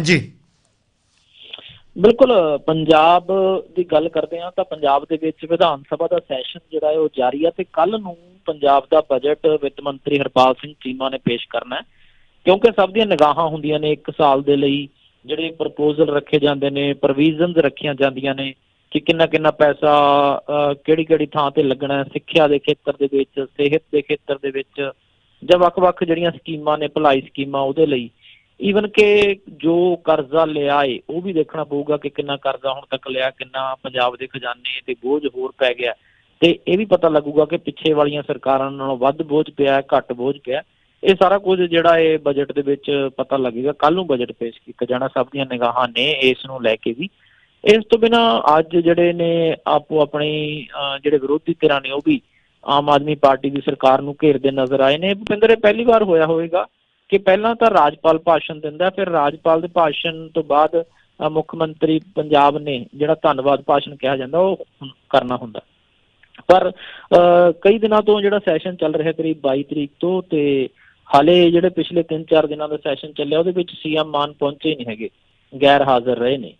ਜੀ। ਬਿਲਕੁਲ, ਪੰਜਾਬ ਦੀ ਗੱਲ ਕਰਦੇ ਹਾਂ ਤਾਂ ਪੰਜਾਬ ਦੇ ਵਿੱਚ ਵਿਧਾਨ ਸਭਾ ਦਾ ਸੈਸ਼ਨ ਜਿਹੜਾ ਹੈ ਉਹ ਜਾਰੀ ਹੈ ਤੇ ਕੱਲ ਨੂੰ ਪੰਜਾਬ ਦਾ ਬਜਟ ਵਿੱਤ ਮੰਤਰੀ ਹਰਪਾਲ ਸਿੰਘ ਚੀਮਾ ਨੇ ਪੇਸ਼ ਕਰਨਾ ਹੈ। ਕਿਉਂਕਿ ਸਭ ਦੀਆਂ ਨਿਗਾਹਾਂ ਹੁੰਦੀਆਂ ਨੇ ਇੱਕ ਸਾਲ ਦੇ ਲਈ, ਜਿਹੜੇ ਪ੍ਰਪੋਜ਼ਲ ਰੱਖੇ ਜਾਂਦੇ ਨੇ ਪ੍ਰੋਵੀਜ਼ਨਸ ਰੱਖੀਆਂ ਜਾਂਦੀਆਂ ਨੇ ਕਿ ਕਿੰਨਾ ਕਿੰਨਾ ਪੈਸਾ ਕਿਹੜੀ ਕਿਹੜੀ ਥਾਂ ਤੇ ਲੱਗਣਾ ਹੈ, ਸਿੱਖਿਆ ਦੇ ਖੇਤਰ ਦੇ ਵਿੱਚ, ਸਿਹਤ ਦੇ ਖੇਤਰ ਦੇ ਵਿੱਚ ਜਾਂ ਵੱਖ-ਵੱਖ ਜਿਹੜੀਆਂ ਸਕੀਮਾਂ ਨੇ ਭਲਾਈ ਸਕੀਮਾਂ ਉਹਦੇ ਲਈ ਈਵਨ ਕਿ ਜੋ ਕਰਜ਼ਾ ਲਿਆ ਏ ਉਹ ਵੀ ਦੇਖਣਾ ਪਊਗਾ ਕਿ ਕਿੰਨਾ ਕਰਜ਼ਾ ਹੁਣ ਤੱਕ ਲਿਆ, ਕਿੰਨਾ ਪੰਜਾਬ ਦੇ ਖਜ਼ਾਨੇ ਤੇ ਬੋਝ ਹੋਰ ਪੈ ਗਿਆ। ਤੇ ਇਹ ਵੀ ਪਤਾ ਲੱਗੂਗਾ ਕਿ ਪਿੱਛੇ ਵਾਲੀਆਂ ਸਰਕਾਰਾਂ ਨਾਲੋਂ ਵੱਧ ਬੋਝ ਪਿਆ, ਘੱਟ ਬੋਝ ਪਿਆ। ਇਹ ਸਾਰਾ ਕੁਝ ਜਿਹੜਾ ਇਹ ਬਜਟ ਦੇ ਵਿੱਚ ਪਤਾ ਲੱਗੇਗਾ। ਕੱਲ ਨੂੰ ਬਜਟ ਪੇਸ਼ ਕੀਤਾ ਜਾਣਾ। ਸਭ ਦੀਆਂ ਨਿਗਾਹਾਂ ਨੇ ਇਸ ਨੂੰ ਲੈ ਕੇ ਵੀ। ਇਸ ਤੋਂ ਬਿਨਾ ਅੱਜ ਜਿਹੜੇ ਨੇ ਆਪੋ ਆਪਣੀ ਜਿਹੜੇ ਵਿਰੋਧੀ ਧਿਰਾਂ ਨੇ ਉਹ ਵੀ ਆਮ ਆਦਮੀ ਪਾਰਟੀ ਦੀ ਸਰਕਾਰ ਨੂੰ ਘੇਰਦੇ ਨਜ਼ਰ ਆਏ ਨੇ। ਭੁਪਿੰਦਰ, ਇਹ ਪਹਿਲੀ ਵਾਰ ਹੋਇਆ ਹੋਵੇਗਾ। ਕਿ ਪਹਿਲਾਂ ਤਾਂ ਰਾਜਪਾਲ ਭਾਸ਼ਣ ਦਿੰਦਾ, ਫਿਰ ਰਾਜਪਾਲ ਦੇ ਭਾਸ਼ਣ ਤੋਂ ਬਾਅਦ ਮੁੱਖ ਮੰਤਰੀ ਪੰਜਾਬ ਨੇ ਜਿਹੜਾ ਧੰਨਵਾਦ ਭਾਸ਼ਣ ਕਿਹਾ ਜਾਂਦਾ, ਉਹ ਕਰਨਾ ਹੁੰਦਾ। ਪਰ ਕਈ ਦਿਨਾਂ ਤੋਂ ਜਿਹੜਾ ਸੈਸ਼ਨ ਚੱਲ ਰਿਹਾ ਕਰੀਬ 22 ਤਰੀਕ ਤੋਂ ਤੇ ਹਾਲੇ ਜਿਹੜੇ ਪਿਛਲੇ 3-4 ਦਿਨਾਂ ਦਾ ਸੈਸ਼ਨ ਚੱਲਿਆ, ਉਹਦੇ ਵਿੱਚ ਸੀਐਮ ਮਾਨ ਪਹੁੰਚੇ ਨਹੀਂ ਹੈਗੇ, ਗੈਰ ਹਾਜ਼ਰ ਰਹੇ ਨੇ।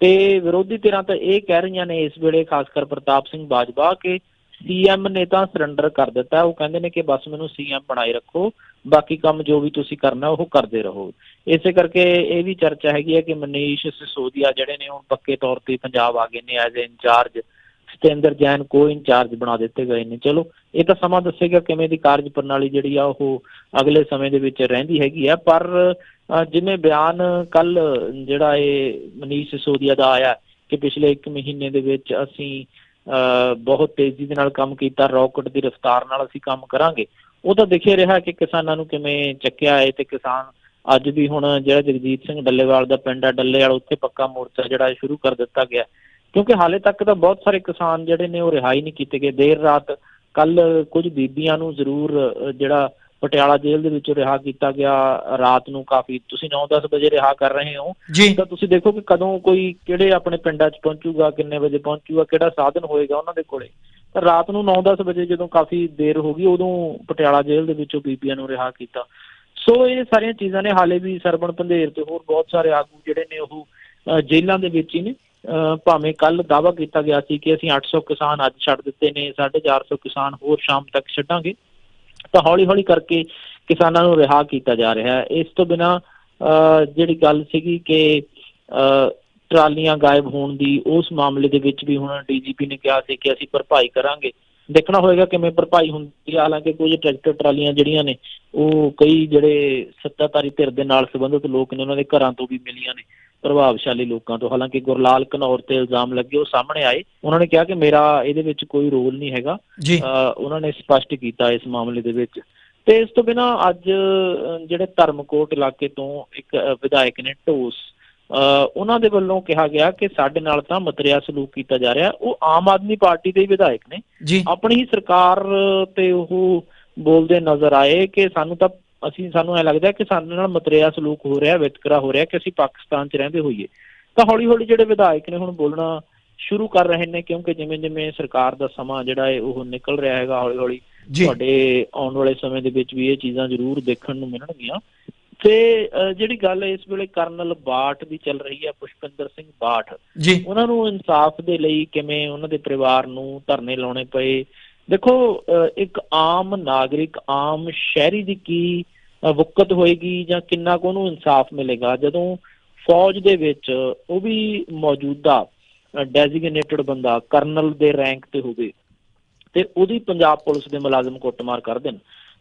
ਤੇ ਵਿਰੋਧੀ ਧਿਰਾਂ ਤਾਂ ਇਹ ਕਹਿ ਰਹੀਆਂ ਨੇ ਇਸ ਵੇਲੇ, ਖਾਸ ਕਰ ਪ੍ਰਤਾਪ ਸਿੰਘ ਬਾਜਵਾ, ਕਿ ਸੀਐਮ ਨੇ ਤਾਂ ਸਰੈਂਡਰ ਕਰ ਦਿੱਤਾ। ਉਹ ਕਹਿੰਦੇ ਨੇ ਕਿ ਬਸ ਮੈਨੂੰ ਸੀਐਮ ਬਣਾਈ ਰੱਖੋ। ਬਾਕੀ ਕੰਮ ਜੋ ਵੀ ਤੁਸੀਂ ਕਰਨਾ, ਉਹ ਕਰਦੇ ਰਹੋ। ਇਸੇ ਕਰਕੇ ਇਹ ਵੀ ਚਰਚਾ ਹੈਗੀ ਹੈ ਕਿ ਮਨੀਸ਼ ਸਿਸੋਦੀਆ ਜਿਹੜੇ ਨੇ ਹੁਣ ਪੱਕੇ ਤੌਰ ਤੇ ਪੰਜਾਬ ਆ ਗਏ ਨੇ ਐਜ਼ ਇੰਚਾਰਜ ਸਤੇਂਦਰ ਜੈਨ ਕੋ ਇੰਚਾਰਜ ਬਣਾ ਦਿੱਤੇ ਗਏ ਨੇ। ਚਲੋ, ਇਹ ਤਾਂ ਸਮਾਂ ਦੱਸੇਗਾ ਕਿਵੇਂ ਦੀ ਕਾਰਜ ਪ੍ਰਣਾਲੀ ਜਿਹੜੀ ਆ, ਉਹ ਅਗਲੇ ਸਮੇਂ ਦੇ ਵਿੱਚ ਰਹਿੰਦੀ ਹੈਗੀ ਆ। ਪਰ ਜਿਵੇਂ ਬਿਆਨ ਕੱਲ ਜਿਹੜਾ ਇਹ ਮਨੀਸ਼ ਸਿਸੋਦੀਆ ਦਾ ਆਇਆ ਕਿ ਪਿਛਲੇ 1 ਮਹੀਨੇ ਦੇ ਵਿੱਚ ਅਸੀਂ ਬਹੁਤ ਤੇਜ਼ੀ ਦੇ ਨਾਲ ਕੰਮ ਕੀਤਾ, ਰੌਕਟ ਦੀ ਰਫ਼ਤਾਰ ਨਾਲ ਅਸੀਂ ਕੰਮ ਕਰਾਂਗੇ। ਉਹ ਤਾਂ ਦਿਖੇ ਰਿਹਾ ਕਿ ਕਿਸਾਨਾਂ ਨੂੰ ਕਿਵੇਂ ਚੱਕਿਆ ਹੈ ਤੇ ਕਿਸਾਨ ਅੱਜ ਵੀ ਹੁਣ ਜਿਹੜਾ ਜਗਜੀਤ ਸਿੰਘ ਡੱਲੇਵਾਲ ਦਾ ਪਿੰਡ ਹੈ ਡੱਲੇਵਾਲ ਉੱਥੇ ਪੱਕਾ ਮੋਰਚਾ ਜਿਹੜਾ ਸ਼ੁਰੂ ਕਰ ਦਿੱਤਾ ਗਿਆ। ਕਿਉਂਕਿ ਹਾਲੇ ਤੱਕ ਤਾਂ ਬਹੁਤ ਸਾਰੇ ਕਿਸਾਨ ਜਿਹੜੇ ਨੇ ਉਹ ਰਿਹਾਈ ਨਹੀਂ ਕੀਤੇ ਗਏ। ਦੇਰ ਰਾਤ ਕੱਲ ਕੁਝ ਬੀਬੀਆਂ ਨੂੰ ਜ਼ਰੂਰ ਜਿਹੜਾ ਪਟਿਆਲਾ ਜੇਲ੍ਹ ਦੇ ਵਿੱਚੋਂ ਰਿਹਾ ਕੀਤਾ ਗਿਆ ਰਾਤ ਨੂੰ ਕਾਫੀ। ਤੁਸੀਂ 9-10 ਵਜੇ ਰਿਹਾ ਕਰ ਰਹੇ ਹੋ। ਤਾਂ ਤੁਸੀਂ ਦੇਖੋ ਕਿ ਕਦੋਂ ਕੋਈ ਕਿਹੜੇ ਆਪਣੇ ਪਿੰਡਾਂ 'ਚ ਪਹੁੰਚੂਗਾ ਕਿੰਨੇ ਵਜੇ ਪਹੁੰਚੂਗਾ ਕਿਹੜਾ ਸਾਧਨ ਹੋਏਗਾ ਉਹਨਾਂ ਦੇ ਕੋਲੇ। ਤਾਂ ਰਾਤ ਨੂੰ 9-10 ਵਜੇ ਜਦੋਂ ਕਾਫੀ ਦੇਰ ਹੋ ਗਈ ਉਦੋਂ ਪਟਿਆਲਾ ਜੇਲ੍ਹ ਦੇ ਵਿੱਚੋਂ ਬੀਬੀਆਂ ਨੂੰ ਰਿਹਾ ਕੀਤਾ। ਸੋ ਇਹ ਸਾਰੀਆਂ ਚੀਜ਼ਾਂ ਨੇ ਹਾਲੇ ਵੀ ਸਰਬਣ ਪੰਧੇਰ ਤੇ ਹੋਰ ਬਹੁਤ ਸਾਰੇ ਆਗੂ ਜਿਹੜੇ ਨੇ ਉਹ ਜੇਲ੍ਹਾਂ ਦੇ ਵਿੱਚ ਹੀ ਨੇ। ਭਾਵੇਂ ਕੱਲ ਦਾਵਾ ਕੀਤਾ ਗਿਆ ਸੀ ਕਿ ਅਸੀਂ 800 ਕਿਸਾਨ ਅੱਜ ਛੱਡ ਦਿੱਤੇ ਨੇ 450 ਕਿਸਾਨ ਹੋਰ ਸ਼ਾਮ ਤੱਕ ਛੱਡਾਂਗੇ। ਤਾਂ ਹੌਲੀ-ਹੌਲੀ ਕਰਕੇ ਕਿਸਾਨਾਂ ਨੂੰ ਰਿਹਾ ਕੀਤਾ ਜਾ ਰਿਹਾ ਹੈ। ਇਸ ਤੋਂ ਬਿਨਾ ਜਿਹੜੀ ਗੱਲ ਸੀਗੀ ਕਿ ਟਰਾਲੀਆਂ ਗਾਇਬ ਹੋਣ ਦੀ, ਉਸ ਮਾਮਲੇ ਦੇ ਵਿੱਚ ਵੀ ਹੁਣ ਡੀਜੀਪੀ ਨੇ ਕਿਹਾ ਸੀ ਕਿ ਅਸੀਂ ਭਰਪਾਈ ਕਰਾਂਗੇ। ਦੇਖਣਾ ਹੋਏਗਾ ਕਿਵੇਂ ਭਰਪਾਈ ਹੁੰਦੀ ਹੈ ਹਾਲਾਂਕਿ ਕੁਝ ਟਰੈਕਟਰ ਟਰਾਲੀਆਂ ਜਿਹੜੀਆਂ ਨੇ, ਉਹ ਕਈ ਜਿਹੜੇ ਸੱਤਾਧਾਰੀ ਧਿਰ ਦੇ ਨਾਲ ਸੰਬੰਧਿਤ ਲੋਕ ਨੇ, ਉਹਨਾਂ ਦੇ ਘਰਾਂ ਤੋਂ ਵੀ ਮਿਲੀਆਂ ਨੇ। ਪ੍ਰਭਾਵਸ਼ਾਲੀ ਲੋਕਾਂ ਤੋਂ। ਹਾਲਾਂਕਿ ਗੁਰਲਾਲ ਘਨੌਰ ਤੇ ਇਲਜ਼ਾਮ ਲੱਗੇ ਉਹ ਸਾਹਮਣੇ ਆਏ। ਉਹਨਾਂ ਨੇ ਕਿਹਾ ਕਿ ਮੇਰਾ ਇਹਦੇ ਵਿੱਚ ਕੋਈ ਰੋਲ ਨਹੀਂ ਹੈਗਾ। ਉਹਨਾਂ ਨੇ ਸਪਸ਼ਟ ਕੀਤਾ ਇਸ ਮਾਮਲੇ ਦੇ ਵਿੱਚ। ਤੇ ਇਸ ਤੋਂ ਬਿਨਾ ਅੱਜ ਜਿਹੜੇ ਧਰਮਕੋਟ ਇਲਾਕੇ ਤੋਂ ਇੱਕ ਵਿਧਾਇਕ ਨੇ ਢੋਸ ਉਹਨਾਂ ਦੇ ਵੱਲੋਂ ਕਿਹਾ ਗਿਆ ਕਿ ਸਾਡੇ ਨਾਲ ਤਾਂ ਮਤਰਿਆ ਸਲੂਕ ਕੀਤਾ ਜਾ ਰਿਹਾ। ਉਹ ਆਮ ਆਦਮੀ ਪਾਰਟੀ ਦੇ ਵਿਧਾਇਕ ਨੇ। ਆਪਣੀ ਹੀ ਸਰਕਾਰ ਤੇ ਉਹ ਬੋਲਦੇ ਨਜ਼ਰ ਆਏ ਕਿ ਸਾਨੂੰ ਤਾਂ ਅਸੀਂ ਸਾਨੂੰ ਐ ਲੱਗਦਾ ਕਿ ਸਾਡੇ ਨਾਲ ਮਤਰਿਆ ਸਲੂਕ ਹੋ ਰਿਹਾ ਵਿਤਕਰਾ ਹੋ ਰਿਹਾ ਕਿ ਅਸੀਂ ਪਾਕਿਸਤਾਨ 'ਚ ਰਹਿੰਦੇ ਹੋਈਏ। ਤਾਂ ਹੌਲੀ-ਹੌਲੀ ਜਿਹੜੇ ਵਿਧਾਇਕ ਨੇ ਹੁਣ ਬੋਲਣਾ ਸ਼ੁਰੂ ਕਰ ਰਹੇ ਨੇ ਕਿਉਂਕਿ ਜਿਵੇਂ-ਜਿਵੇਂ ਸਰਕਾਰ ਦਾ ਸਮਾਂ ਜਿਹੜਾ ਹੈ ਉਹ ਨਿਕਲ ਰਿਹਾ ਹੈਗਾ ਹੌਲੀ-ਹੌਲੀ ਤੁਹਾਡੇ ਆਉਣ ਵਾਲੇ ਸਮੇਂ ਦੇ ਵਿੱਚ ਵੀ ਇਹ ਚੀਜ਼ਾਂ ਜ਼ਰੂਰ ਦੇਖਣ ਨੂੰ ਮਿਲਣਗੀਆਂ। ਤੇ ਜਿਹੜੀ ਗੱਲ ਇਸ ਵੇਲੇ ਕਰਨਲ ਬਾਠ ਦੀ ਚੱਲ ਰਹੀ ਹੈ ਪੁਸ਼ਪਿੰਦਰ ਸਿੰਘ ਬਾਠ ਉਹਨਾਂ ਨੂੰ ਇਨਸਾਫ ਦੇ ਲਈ ਕਿਵੇਂ ਉਹਨਾਂ ਦੇ ਪਰਿਵਾਰ ਨੂੰ ਧਰਨੇ ਲਾਉਣੇ ਪਏ? ਦੇਖੋ ਇੱਕ ਆਮ ਨਾਗਰਿਕ, ਆਮ ਸ਼ਹਿਰੀ ਦੀ ਕੀ ਵਕਤ ਹੋਏਗੀ ਜਾਂ ਕਿੰਨਾ ਕੋ ਉਹਨੂੰ ਇਨਸਾਫ ਮਿਲੇਗਾ? ਜਦੋਂ ਫੌਜ ਦੇ ਵਿੱਚ ਉਹ ਵੀ ਮੌਜੂਦਾ ਡੈਜ਼ਿਗਨੇਟਡ ਬੰਦਾ ਕਰਨਲ ਦੇ ਰੈਂਕ ਤੇ ਹੋਵੇ ਤੇ ਉਹਦੀ ਪੰਜਾਬ ਪੁਲਿਸ ਦੇ ਮੁਲਾਜ਼ਮ ਕੁੱਟਮਾਰ ਕਰ ਦੇਣ।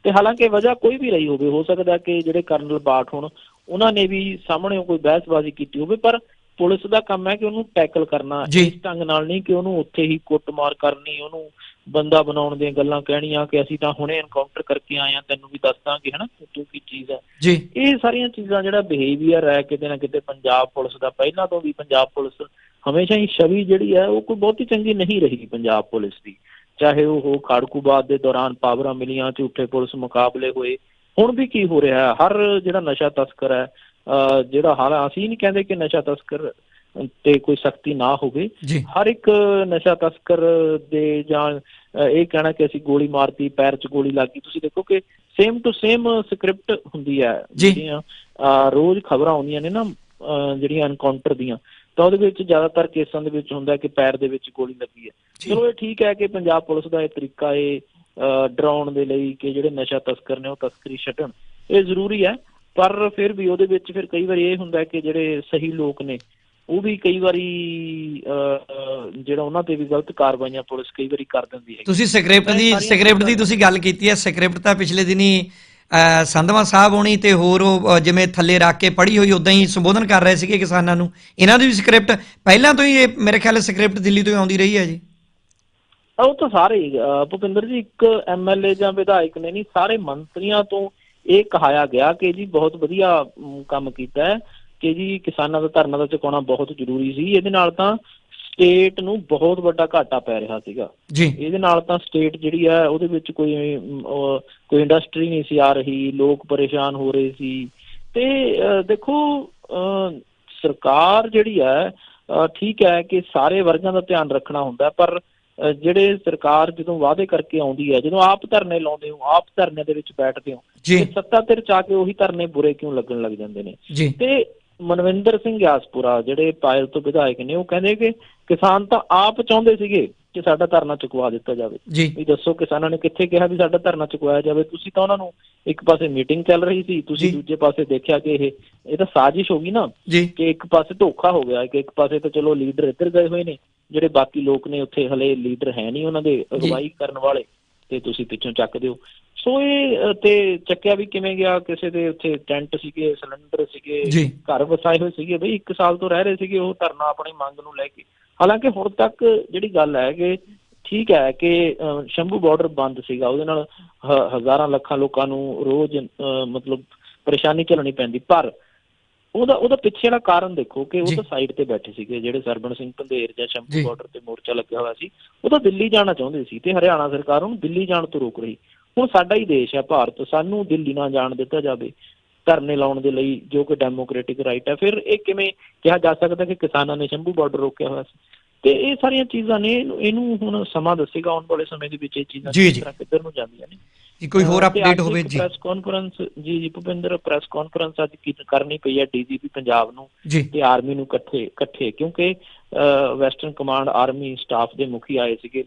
ਤੇ ਹਾਲਾਂਕਿ ਵਜ੍ਹਾ ਕੋਈ ਵੀ ਰਹੀ ਹੋਵੇ, ਹੋ ਸਕਦਾ ਕਿ ਜਿਹੜੇ ਕਰਨਲ ਬਾਠ ਹੋਣ, ਉਹਨਾਂ ਨੇ ਵੀ ਸਾਹਮਣੇ ਕੋਈ ਬਹਿਸਬਾਜ਼ੀ ਕੀਤੀ ਹੋਵੇ, ਪਰ ਪੁਲਿਸ ਦਾ ਕੰਮ ਹੈ ਕਿ ਉਹਨੂੰ ਟੈਕਲ ਕਰਨਾ ਇਸ ਢੰਗ ਨਾਲ ਨਹੀਂ ਕਿ ਉਹਨੂੰ ਉੱਥੇ ਹੀ ਕੁੱਟਮਾਰ ਕਰਨੀ ਉਹਨੂੰ ਬੰਦਾ ਬਣਾਉਣ ਦੀਆਂ ਗੱਲਾਂ ਕਹਿਣੀਆਂ ਕਿ ਅਸੀਂ ਤਾਂ ਹੁਣੇ ਐਨਕਾਊਂਟਰ ਕਰਕੇ ਆਏ ਆ ਤੈਨੂੰ ਵੀ ਦੱਸ ਦਾਂਗੇ ਹਨਾ ਤੂੰ ਕੀ ਚੀਜ਼ ਹੈ। ਜੀ। ਇਹ ਸਾਰੀਆਂ ਚੀਜ਼ਾਂ ਜਿਹੜਾ ਬਿਹੇਵੀਅਰ ਹੈ ਕਿਤੇ ਨਾ ਕਿਤੇ ਪੰਜਾਬ ਪੁਲਿਸ ਦਾ ਪਹਿਲਾਂ ਤੋਂ ਵੀ ਪੰਜਾਬ ਪੁਲਿਸ ਹਮੇਸ਼ਾ ਹੀ ਛਵੀ ਜਿਹੜੀ ਹੈ ਉਹ ਕੋਈ ਬਹੁਤੀ ਚੰਗੀ ਨਹੀਂ ਰਹੀ ਪੰਜਾਬ ਪੁਲਿਸ ਦੀ। ਚਾਹੇ ਉਹ ਖਾੜਕੂਬਾਦ ਦੇ ਦੌਰਾਨ ਪਾਵਰਾਂ ਮਿਲੀਆਂ ਝੂਠੇ ਪੁਲਿਸ ਮੁਕਾਬਲੇ ਹੋਏ ਹੁਣ ਵੀ ਕੀ ਹੋ ਰਿਹਾ ਹੈ? ਹਰ ਜਿਹੜਾ ਨਸ਼ਾ ਤਸਕਰ ਹੈ ਜਿਹੜਾ ਹਾਲ ਅਸੀਂ ਨਹੀਂ ਕਹਿੰਦੇ ਕਿ ਨਸ਼ਾ ਤਸਕਰ ਤੇ ਕੋਈ ਸਖਤੀ ਨਾ ਹੋਵੇ। ਹਰ ਇੱਕ ਨਸ਼ਾ ਤਸਕਰ ਦੇ ਜਾਂ ਇਹ ਕਹਿਣਾ ਕਿ ਅਸੀਂ ਗੋਲੀ ਮਾਰਤੀ ਪੈਰ 'ਚ ਗੋਲੀ ਲੱਗੀ ਤੁਸੀਂ ਦੇਖੋ ਕਿ ਸੇਮ ਟੂ ਸੇਮ ਸਕ੍ਰਿਪਟ ਹੁੰਦੀ ਹੈ। ਜਿਹੜੀਆਂ ਰੋਜ਼ ਖਬਰਾਂ ਆਉਂਦੀਆਂ ਨੇ ਨਾ ਜਿਹੜੀਆਂ ਐਨਕਾਊਂਟਰ ਦੀਆਂ। ਤਾਂ ਉਹਦੇ ਵਿੱਚ ਜ਼ਿਆਦਾਤਰ ਕੇਸਾਂ ਦੇ ਵਿੱਚ ਹੁੰਦਾ ਕਿ ਪੈਰ ਦੇ ਵਿੱਚ ਗੋਲੀ ਲੱਗੀ ਹੈ। ਚਲੋ ਇਹ ਠੀਕ ਹੈ ਕਿ ਪੰਜਾਬ ਪੁਲਿਸ ਦਾ ਇਹ ਤਰੀਕਾ ਇਹ ਡਰਾਉਣ ਦੇ ਲਈ ਕਿ ਜਿਹੜੇ ਨਸ਼ਾ ਤਸਕਰ ਨੇ ਉਹ ਤਸਕਰੀ ਛੱਡਣ ਇਹ ਜ਼ਰੂਰੀ ਹੈ। ਪਰ ਫਿਰ ਵੀ ਉਹਦੇ ਵਿੱਚ ਫਿਰ ਕਈ ਵਾਰੀ ਇਹ ਹੁੰਦਾ ਕਿ ਜਿਹੜੇ ਸਹੀ ਲੋਕ ਨੇ ਉਹ ਵੀ ਕਈ ਵਾਰੀ ਜਿਹੜਾ ਉਹਨਾਂ ਤੇ ਵੀ ਗਲਤ ਕਾਰਵਾਈਆਂ ਪੁਲਿਸ ਕਈ ਵਾਰੀ ਕਰ ਦਿੰਦੀ ਹੈ। ਤੁਸੀਂ ਸਕ੍ਰਿਪਟ ਦੀ ਸਕ੍ਰਿਪਟ ਦੀ ਤੁਸੀਂ ਗੱਲ ਕੀਤੀ ਹੈ ਸਕ੍ਰਿਪਟ ਤਾਂ ਪਿਛਲੇ ਦਿਨੀ ਸੰਧਵਾ ਸਾਹਿਬ ਹੋਣੀ ਤੇ ਹੋਰ ਜਿਵੇਂ ਥੱਲੇ ਰੱਖ ਕੇ ਪੜ੍ਹੀ ਹੋਈ ਉਦਾਂ ਹੀ ਸੰਬੋਧਨ ਕਰ ਰਹੇ ਸੀਗੇ ਕਿਸਾਨਾਂ ਨੂੰ ਇਹਨਾਂ ਦੀ ਵੀ ਸਕ੍ਰਿਪਟ ਪਹਿਲਾਂ ਤੋਂ ਹੀ ਇਹ ਮੇਰੇ ਖਿਆਲ ਸਕ੍ਰਿਪਟ ਦਿੱਲੀ ਤੋਂ ਹੀ ਆਉਂਦੀ ਰਹੀ ਹੈ ਜੀ। ਉਹ ਤਾਂ ਸਾਰੇ ਭੁਪਿੰਦਰ ਜੀ ਇੱਕ ਐਮਐਲਏ ਜਾਂ ਵਿਧਾਇਕ ਨੇ ਨਹੀਂ ਸਾਰੇ ਮੰਤਰੀਆਂ ਤੋਂ ਇਹ ਕਹਾਇਆ ਗਿਆ ਕਿ ਜੀ ਬਹੁਤ ਵਧੀਆ ਕੰਮ ਕੀਤਾ ਹੈ ਕਿ ਜੀ ਕਿਸਾਨਾਂ ਦਾ ਧਰਨਾ ਦਾ ਚੁਕਾਉਣਾ ਬਹੁਤ ਜ਼ਰੂਰੀ ਸੀ। ਇਹਦੇ ਨਾਲ ਤਾਂ ਸਟੇਟ ਨੂੰ ਬਹੁਤ ਵੱਡਾ ਘਾਟਾ ਪੈ ਰਿਹਾ ਸੀਗਾ। ਜੀ। ਇਹਦੇ ਨਾਲ ਤਾਂ ਸਟੇਟ ਜਿਹੜੀ ਹੈ ਉਹਦੇ ਵਿੱਚ ਕੋਈ ਕੋਈ ਇੰਡਸਟਰੀ ਨਹੀਂ ਸੀ ਆ ਰਹੀ ਲੋਕ ਪਰੇਸ਼ਾਨ ਹੋ ਰਹੇ ਸੀ। ਤੇ ਦੇਖੋ ਸਰਕਾਰ ਜਿਹੜੀ ਹੈ ਠੀਕ ਹੈ ਕਿ ਸਾਰੇ ਵਰਗਾਂ ਦਾ ਧਿਆਨ ਰੱਖਣਾ ਹੁੰਦਾ ਪਰ ਜਿਹੜੇ ਸਰਕਾਰ ਜਦੋਂ ਵਾਅਦੇ ਕਰਕੇ ਆਉਂਦੀ ਹੈ ਜਦੋਂ ਆਪ ਧਰਨੇ ਲਾਉਂਦੇ ਹੋ ਆਪ ਧਰਨੇ ਦੇ ਵਿੱਚ ਬੈਠਦੇ ਹੋ ਤੇ ਸੱਤਾ ਧਿਰ ਚ ਕੇ ਉਹੀ ਧਰਨੇ ਬੁਰੇ ਕਿਉਂ ਲੱਗਣ ਲੱਗ ਜਾਂਦੇ ਨੇ? ਤੇ ਮਨਵਿੰਦਰ ਸਿੰਘ ਗਿਆਸਪੁਰਾ ਜਿਹੜੇ ਪਾਇਲ ਤੋਂ ਵਿਧਾਇਕ ਨੇ ਉਹ ਕਹਿੰਦੇ ਕਿ ਕਿਸਾਨ ਤਾਂ ਆਪ ਚਾਹੁੰਦੇ ਸੀਗੇ ਕਿ ਸਾਡਾ ਧਰਨਾ ਚੁਕਵਾ ਦਿੱਤਾ ਜਾਵੇ। ਵੀ ਦੱਸੋ ਕਿਸਾਨਾਂ ਨੇ ਕਿੱਥੇ ਕਿਹਾ ਵੀ ਸਾਡਾ ਧਰਨਾ ਚੁਕਵਾਇਆ ਜਾਵੇ? ਤੁਸੀਂ ਤਾਂ ਉਹਨਾਂ ਨੂੰ ਇੱਕ ਪਾਸੇ ਮੀਟਿੰਗ ਚੱਲ ਰਹੀ ਸੀ ਤੁਸੀਂ। ਦੂਜੇ ਪਾਸੇ ਦੇਖਿਆ ਕਿ ਇਹ ਇਹ ਤਾਂ ਸਾਜ਼ਿਸ਼ ਹੋ ਗਈ ਨਾ ਕਿ ਇੱਕ ਪਾਸੇ ਧੋਖਾ ਹੋ ਗਿਆ ਕਿ ਇੱਕ ਪਾਸੇ ਤਾਂ ਚਲੋ ਲੀਡਰ ਇੱਧਰ ਗਏ ਹੋਏ ਨੇ। ਜਿਹੜੇ ਬਾਕੀ ਲੋਕ ਨੇ ਉੱਥੇ ਹਲੇ ਲੀਡਰ ਹੈ ਨਹੀਂ ਉਹਨਾਂ ਦੇ ਅਗਵਾਈ ਕਰਨ ਵਾਲੇ ਤੇ ਤੁਸੀਂ ਪਿੱਛੋਂ ਚੱਕ ਦਿਓ। ਸੋ ਇਹ ਤੇ ਚੱਕਿਆ ਵੀ ਕਿਵੇਂ ਗਿਆ ਕਿਸੇ ਦੇ ਉੱਥੇ ਟੈਂਟ ਸੀਗੇ ਸਿਲੰਡਰ ਸੀਗੇ ਘਰ ਵਸਾਏ ਹੋਏ ਸੀਗੇ ਬਈ 1 ਸਾਲ ਤੋਂ ਰਹਿ ਰਹੇ ਸੀਗੇ ਉਹ ਧਰਨਾ ਆਪਣੀ ਮੰਗ ਨੂੰ ਲੈ ਕੇ। ਹਾਲਾਂਕਿ ਹੁਣ ਤੱਕ ਜਿਹੜੀ ਗੱਲ ਹੈ ਕਿ ਠੀਕ ਹੈ ਕਿ ਸ਼ੰਭੂ ਬਾਰਡਰ ਬੰਦ ਸੀਗਾ ਉਹਦੇ ਨਾਲ ਹਜ਼ਾਰਾਂ ਲੱਖਾਂ ਲੋਕਾਂ ਨੂੰ ਰੋਜ਼ ਮਤਲਬ ਪਰੇਸ਼ਾਨੀ ਝੱਲਣੀ ਪੈਂਦੀ। ਪਰ ਉਹਦਾ ਉਹਦਾ ਪਿੱਛੇ ਵਾਲਾ ਕਾਰਨ ਦੇਖੋ ਕਿ ਉਹ। ਤਾਂ ਸਾਈਡ ਤੇ ਬੈਠੇ ਸੀਗੇ ਜਿਹੜੇ ਸਰਬਣ ਸਿੰਘ ਪੰਧੇਰ ਜੀ। ਸ਼ੰਭੂ ਬਾਰਡਰ ਤੇ ਮੋਰਚਾ ਲੱਗਿਆ ਹੋਇਆ ਸੀ ਉਹ ਤਾਂ ਦਿੱਲੀ ਜਾਣਾ ਚਾਹੁੰਦੇ ਸੀ ਤੇ ਹਰਿਆਣਾ ਸਰਕਾਰ ਉਹਨੂੰ ਦਿੱਲੀ ਜਾਣ ਤੋਂ ਰੋਕ ਰਹੀ ਹੁਣ ਸਾਡਾ ਹੀ ਦੇਸ਼ ਹੈ ਭਾਰਤ ਸਾਨੂੰ ਦਿੱਲੀ ਨਾ ਜਾਣ ਦਿੱਤਾ ਜਾਵੇ ਧਰਨੇ ਲਾਉਣ ਦੇ ਲਈ ਜੋ ਕਿ ਡੈਮੋਕ੍ਰੈਟਿਕ ਰਾਈਟ ਹੈ ਫਿਰ ਇਹ ਕਿਵੇਂ ਕਿਹਾ ਜਾ ਸਕਦਾ ਕਿ ਕਿਸਾਨਾਂ ਨੇ ਸ਼ੰਭੂ ਬਾਰਡਰ ਰੋਕਿਆ ਹੋਇਆ ਸੀ ਤੇ ਇਹ ਸਾਰੀਆਂ ਚੀਜ਼ਾਂ ਨੇ ਇਹਨੂੰ- ਹੁਣ ਸਮਾਂ ਦੱਸੇਗਾ ਆਉਣ ਵਾਲੇ ਸਮੇਂ ਦੇ ਵਿੱਚ ਇਹ ਚੀਜ਼ਾਂ ਕਿਸ। ਤਰ੍ਹਾਂ ਕਿੱਧਰ ਨੂੰ ਜਾਂਦੀਆਂ ਨੇ। ਜੀ ਕੋਈ ਹੋਰ ਅਪਡੇਟ ਹੋਵੇ ਜੀ। ਪ੍ਰੈਸ ਕਾਨਫਰੰਸ ਜੀ ਜੀ ਭੁਪਿੰਦਰ ਪ੍ਰੈਸ ਕਾਨਫਰੰਸ ਅੱਜ ਕੀ ਕਰਨੀ ਪਈ ਹੈ ਡੀਜੀਪੀ ਪੰਜਾਬ ਨੂੰ ਤੇ ਆਰਮੀ ਨੂੰ ਇਕੱਠੇ ਇਕੱਠੇ। ਕਿਉਂਕਿ ਵੈਸਟਰਨ ਕਮਾਂਡ ਆਰਮੀ ਸਟਾਫ ਦੇ ਮੁਖੀ ਆਏ ਸੀਗੇ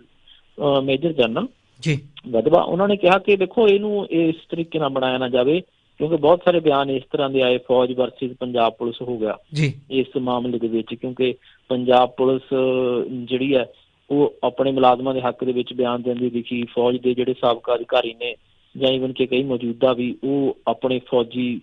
ਮੇਜਰ ਜਨਰਲ ਜੀ। ਵਦਵਾ। ਉਹਨਾਂ ਨੇ ਕਿਹਾ ਕਿ ਦੇਖੋ ਇਹਨੂੰ ਇਸ ਤਰੀਕੇ ਨਾਲ ਬਣਾਇਆ ਨਾ ਜਾਵੇ। ਕਿਉਂਕਿ ਬਹੁਤ ਸਾਰੇ ਬਿਆਨ ਇਸ ਤਰ੍ਹਾਂ ਦੇ ਆਏ ਫੌਜ ਵਰਸਸ ਪੰਜਾਬ ਪੁਲਿਸ ਹੋ ਗਿਆ। ਜੀ। ਇਸ ਮਾਮਲੇ ਦੇ ਵਿੱਚ ਕਿਉਂਕਿ ਪੰਜਾਬ ਪੁਲਿਸ ਜਿਹੜੀ ਹੈ ਉਹ ਆਪਣੇ ਮੁਲਾਜ਼ਮਾਂ ਦੇ ਹੱਕ ਦੇ ਵਿੱਚ ਬਿਆਨ ਦਿੰਦੀ ਦਿਖੀ ਫੌਜ ਦੇ ਜਿਹੜੇ ਸਾਬਕਾ ਅਧਿਕਾਰੀ ਨੇ ਜਾਂ ਇਵਨ ਕਿ ਕਈ ਮੌਜੂਦਾ ਵੀ ਉਹ ਆਪਣੇ ਫੌਜੀ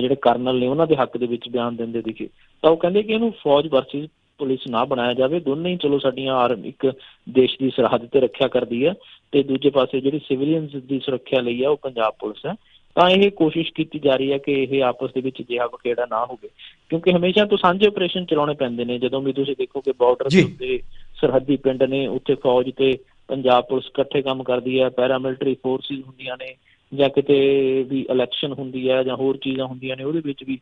ਜਿਹੜੇ ਕਰਨਲ ਨੇ ਉਹਨਾਂ ਦੇ ਹੱਕ ਦੇ ਵਿੱਚ ਬਿਆਨ ਦਿੰਦੇ ਦਿਖੇ ਤਾਂ ਉਹ ਕਹਿੰਦੇ ਕਿ ਇਹਨੂੰ ਫੌਜ ਵਰਸਸ ਪੁਲਿਸ ਨਾ ਬਣਾਇਆ ਜਾਵੇ। ਦੋਨੇ ਹੀ ਚਲੋ ਸਾਡੀਆਂ ਆਰਮ ਇੱਕ ਦੇਸ਼ ਦੀ ਸਰਹੱਦ ਤੇ ਰੱਖਿਆ ਕਰਦੀ ਹੈ ਤੇ ਦੂਜੇ ਪਾਸੇ ਜਿਹੜੀ ਸਿਵਲੀਅਨਸ ਦੀ ਸੁਰੱਖਿਆ ਲਈ ਹੈ ਉਹ ਪੰਜਾਬ ਪੁਲਿਸ ਹੈ। ਤਾਂ ਇਹ ਕੋਸ਼ਿਸ਼ ਕੀਤੀ ਜਾ ਰਹੀ ਹੈ ਕਿ ਇਹ ਆਪਸ ਦੇ ਵਿੱਚ ਜਿਹਾ ਵਕੇੜਾ ਨਾ ਹੋਵੇ ਕਿਉਂਕਿ ਹਮੇਸ਼ਾ ਤੋਂ ਸਾਂਝੇ ਆਪਰੇਸ਼ਨ ਚਲਾਉਣੇ ਪੈਂਦੇ ਨੇ ਜਦੋਂ ਵੀ ਤੁਸੀਂ ਦੇਖੋ ਕਿ ਬਾਰਡਰ। ਦੇ ਉੱਤੇ ਸਰਹੱਦੀ ਪਿੰਡ ਨੇ ਉੱਥੇ ਫੌਜ ਤੇ ਪੰਜਾਬ ਪੁਲਿਸ ਇਕੱਠੇ ਕੰਮ ਕਰਦੀ ਹੈ ਪੈਰਾਮਿਲਟਰੀ ਫੋਰਸਿਸ ਹੁੰਦੀਆਂ ਨੇ ਜਾਂ ਕਿਤੇ ਵੀ ਇਲੈਕਸ਼ਨ ਹੁੰਦੀ ਹੈ ਜਾਂ ਹੋਰ ਚੀਜ਼ਾਂ ਹੁੰਦੀਆਂ ਨੇ ਉਹਦੇ ਵਿੱਚ ਵੀ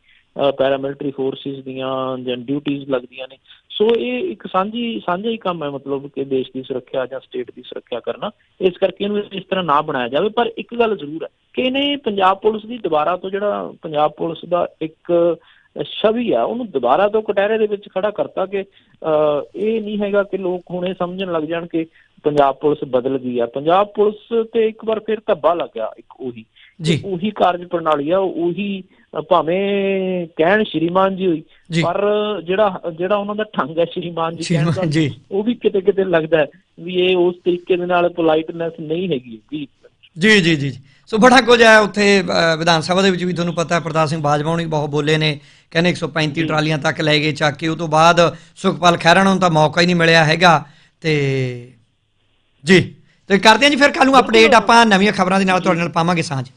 ਪੈਰਾਮਿਲਟਰੀ ਫੋਰਸਿਸ ਦੀਆਂ ਜਾਂ ਡਿਊਟੀਆਂ ਲੱਗਦੀਆਂ ਨੇ ਸੋ ਇਹ ਇੱਕ ਸਾਂਝੀ, ਸਾਂਝਾ ਹੀ ਕੰਮ ਹੈ ਮਤਲਬ ਕਿ ਦੇਸ਼ ਦੀ ਸੁਰੱਖਿਆ ਜਾਂ ਸਟੇਟ ਦੀ ਸੁਰੱਖਿਆ ਕਰਨਾ। ਇਸ ਕਰਕੇ ਇਹਨੂੰ ਇਸ ਤਰ੍ਹਾਂ ਨਾ ਬਣਾਇਆ ਜਾਵੇ। ਪਰ ਇੱਕ ਗੱਲ ਜ਼ਰੂਰ ਹੈ ਕਿ ਇਹਨੇ ਪੰਜਾਬ ਪੁਲਿਸ ਦੀ ਦੁਬਾਰਾ ਤੋਂ ਜਿਹੜਾ ਪੰਜਾਬ ਪੁਲਿਸ ਦਾ ਇੱਕ ਛਵੀ ਆ ਉਹਨੂੰ ਦੁਬਾਰਾ ਤੋਂ ਕਟਹਿਰੇ ਦੇ ਵਿੱਚ ਖੜਾ ਕਰਤਾ ਕਿ ਇਹ ਨਹੀਂ ਹੈਗਾ ਕਿ ਲੋਕ ਹੁਣ ਸਮਝਣ ਲੱਗ ਜਾਣ ਕਿ ਪੰਜਾਬ ਪੁਲਿਸ ਬਦਲ ਗਈ ਆ। ਪੰਜਾਬ ਪੁਲਿਸ ਤੇ ਇੱਕ ਵਾਰ ਫਿਰ ਧੱਬਾ ਲੱਗ ਗਿਆ ਇੱਕ ਉਹੀ। ਜੀ। ਉਹੀ ਕਾਰਜ ਪ੍ਰਣਾਲੀ ਆ ਉਹੀ ਭਾਵੇਂ ਕਹਿਣ ਸ਼੍ਰੀਮਾਨ ਜੀ ਹੋਈ ਪਰ ਜਿਹੜਾ ਜਿਹੜਾ ਉਹਨਾਂ ਦਾ ਠੰਗ ਹੈ ਸ਼੍ਰੀਮਾਨ ਜੀ ਕਹਿਣ ਦਾ ਉਹ ਵੀ ਕਿਤੇ ਕਿਤੇ ਲੱਗਦਾ ਵੀ ਇਹ ਉਸ ਤਰੀਕੇ ਦੇ ਨਾਲ ਪੋਲਾਈਟਨੈਸ ਨਹੀਂ ਹੈਗੀ ਜੀ ਜੀ ਜੀ ਜੀ। ਸੋ ਬੜਾ ਕੁਝ ਹੈ ਉੱਥੇ ਵਿਧਾਨ ਸਭਾ ਦੇ ਵਿੱਚ ਵੀ ਤੁਹਾਨੂੰ ਪਤਾ ਹੈ ਪ੍ਰਤਾਪ ਸਿੰਘ ਬਾਜਵਾ ਹੁਣੀ ਬਹੁਤ ਬੋਲੇ ਨੇ ਕਹਿੰਦੇ 135 ਟਰਾਲੀਆਂ ਤੱਕ ਲੈ ਗਏ ਚੱਕ ਕੇ ਉਹ ਤੋਂ ਬਾਅਦ ਸੁਖਪਾਲ ਖਹਿਰਾ ਨੂੰ ਤਾਂ ਮੌਕਾ ਹੀ ਨਹੀਂ ਮਿਲਿਆ ਹੈਗਾ ਤੇ ਜੀ ਤੇ ਕਰਦੇ ਹਾਂ ਜੀ ਫਿਰ ਕੱਲ ਨੂੰ ਅਪਡੇਟ ਆਪਾਂ ਨਵੀਆਂ ਖਬਰਾਂ ਦੇ ਨਾਲ ਤੁਹਾਡੇ ਨਾਲ ਪਾਵਾਂਗੇ ਸਾਂਝ।